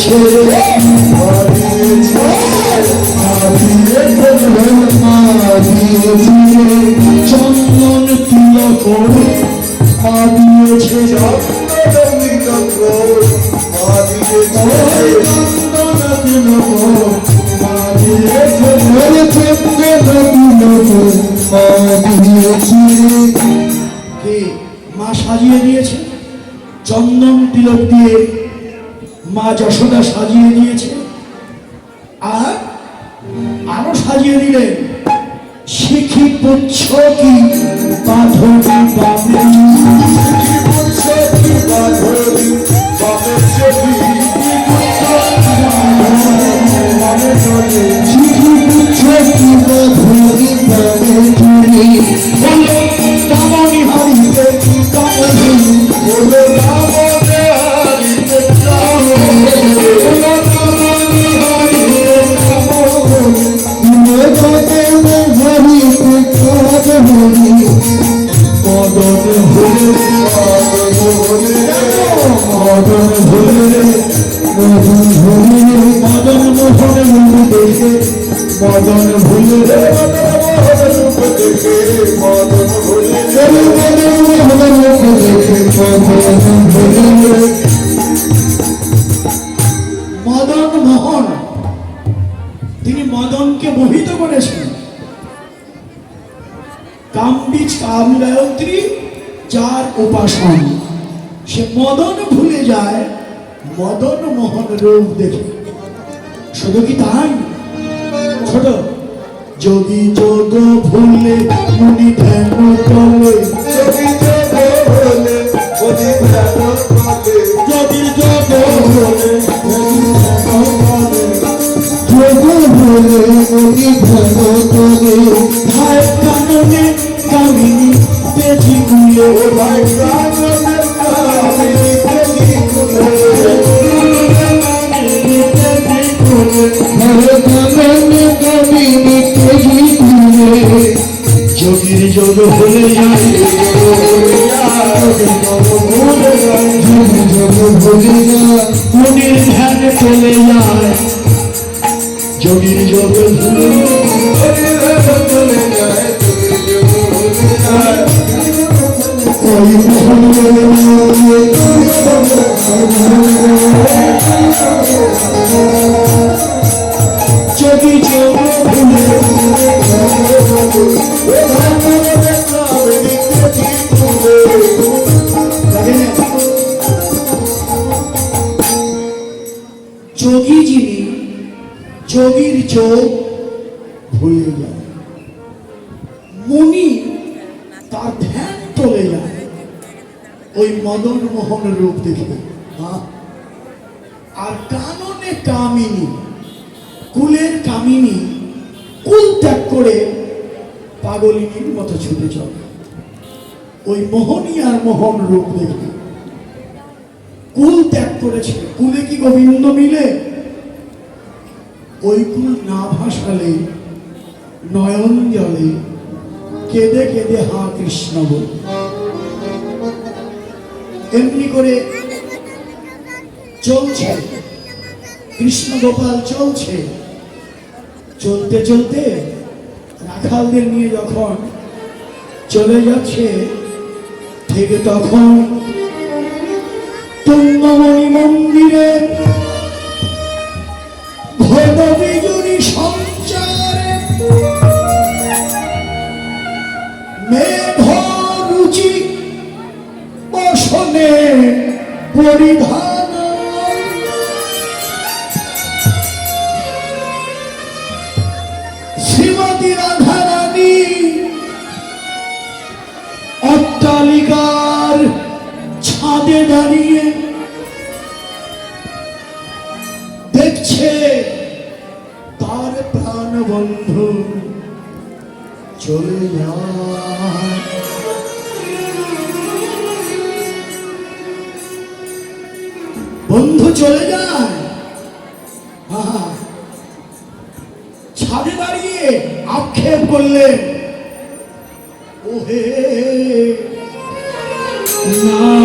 ছেড়ে চন্দন তিলক করে মা দিয়েছে কে সাজিয়ে দিয়েছে। চন্দন তিলক দিয়ে মা যশোদা সাজিয়ে দিয়েছে। আর আরও সাজিয়ে দিলেন, শিখি পুচ্ছ কি বাঁধবি মদন ভুলে মদন মোহন, তিনি মদনকে মোহিত করেছেন। কামবীজ কামগায়ত্রী যার উপাসন। সে মদন ভুলে যায়, মদন মোহন রূপ দেখে। শুধু কি তাই? ছোট। যদি যোগ ভুলে মুনি ধ্যান করে যদি যোগ হলে যায় মনের ধ্যান চলে যায় যোগীর যোগ হলে ওই যদি ভুলে যায়। মুনি তার ধ্যান চলে যায়। ওই মদন মোহন রূপ দেখে? আর কাননে কামিনী, কুলের কামিনী, কুল ত্যাগ করে পাগলিনীর মতো ছুটে চলে। ওই মোহনী আর মোহন রূপ দেখে, কুল ত্যাগ করেছে। কুলে কি গোবিন্দ মিলে? ওই কুল না ভাসালে নয়ন জলে কেঁদে কেঁদে হা কৃষ্ণ বল এমনি করে চলছে। কৃষ্ণ গোপাল চলছে। চলতে চলতে রাখালদের নিয়ে যখন চলে যাচ্ছে, ঠিক তখন তুঙ্গমণি মন্দিরে ঘন বিজুরি সঞ্চারে মেঘ রুচি বসনে পরিধান। শ্রীমতী রাধারানী অট্টালিকার ছাদে দাঁড়িয়ে দেখছে তার প্রাণবন্ধু। চলে বন্ধু চলে যায়। ছাদে দাঁড়িয়ে আক্ষেপ করলেন। ওহে। না।